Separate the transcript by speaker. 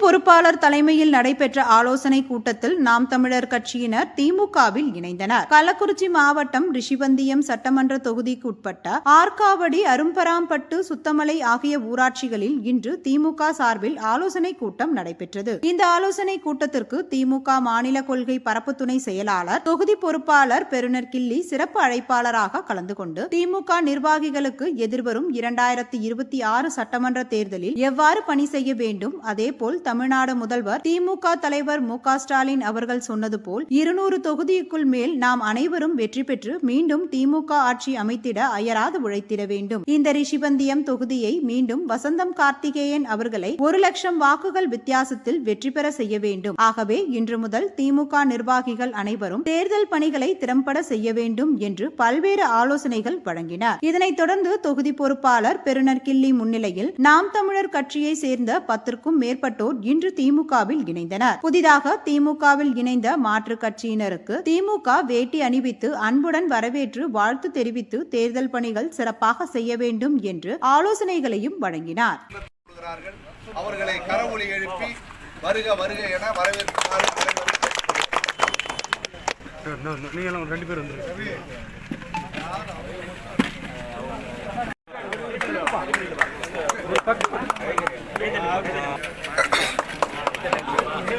Speaker 1: பொறுப்பாளர் தலைமையில் நடைபெற்ற ஆலோசனை கூட்டத்தில் நாம் தமிழர் கட்சியினர் திமுகவில் இணைந்தனர். கள்ளக்குறிச்சி மாவட்டம் ரிஷிவந்தியம் சட்டமன்ற தொகுதிக்குட்பட்ட ஆர்காவடி அரும்பராம்பட்டு சுத்தமலை ஆகிய ஊராட்சிகளில் இன்று திமுக சார்பில் ஆலோசனை கூட்டம் நடைபெற்றது. இந்த ஆலோசனை கூட்டத்திற்கு திமுக மாநில கொள்கை பரப்பு துணை செயலாளர் தொகுதி பொறுப்பாளர் பெருனர் கிள்ளி சிறப்பு அழைப்பாளராக கலந்து கொண்டு திமுக நிர்வாகிகளுக்கு எதிர்வரும் இரண்டாயிரத்தி இருபத்தி ஆறு சட்டமன்ற தேர்தலில் எவ்வாறு பணி செய்ய வேண்டும் அதேபோல் தமிழ்நாடு முதல்வர் திமுக தலைவர் மு. ஸ்டாலின் அவர்கள் சொன்னது போல் இருநூறு தொகுதிக்குள் மேல் நாம் அனைவரும் வெற்றி பெற்று மீண்டும் திமுக ஆட்சி அமைத்திட அயராது உழைத்திட வேண்டும். இந்த ரிஷிபந்தியம் தொகுதியை மீண்டும் வசந்தம் கார்த்திகேயன் அவர்களை ஒரு லட்சம் வாக்குகள் வித்தியாசத்தில் வெற்றி பெற செய்ய வேண்டும். ஆகவே இன்று முதல் திமுக நிர்வாகிகள் அனைவரும் தேர்தல் பணிகளை திறம்பட செய்ய வேண்டும் என்று பல்வேறு ஆலோசனைகள் வழங்கினார். இதனைத் தொடர்ந்து தொகுதி பொறுப்பாளர் பெருனர் கிள்ளி முன்னிலையில் நாம் தமிழர் கட்சியை சேர்ந்த பத்திற்கும் மேற்பட்டோர் ஆகியோர் இன்று திமுகவில் இணைந்தனர். புதிதாக திமுகவில் இணைந்த மாற்றுக் கட்சியினருக்கு திமுக வேட்டி அணிவித்து அன்புடன் வரவேற்று வாழ்த்து தெரிவித்து தேர்தல் பணிகள் சிறப்பாக செய்ய வேண்டும் என்று ஆலோசனைகளையும் வழங்கினார்.
Speaker 2: அவர்களை கரவொலி எழுப்பி வருக வருக என
Speaker 3: வரவேற்கிறார் ரெண்டு பேர்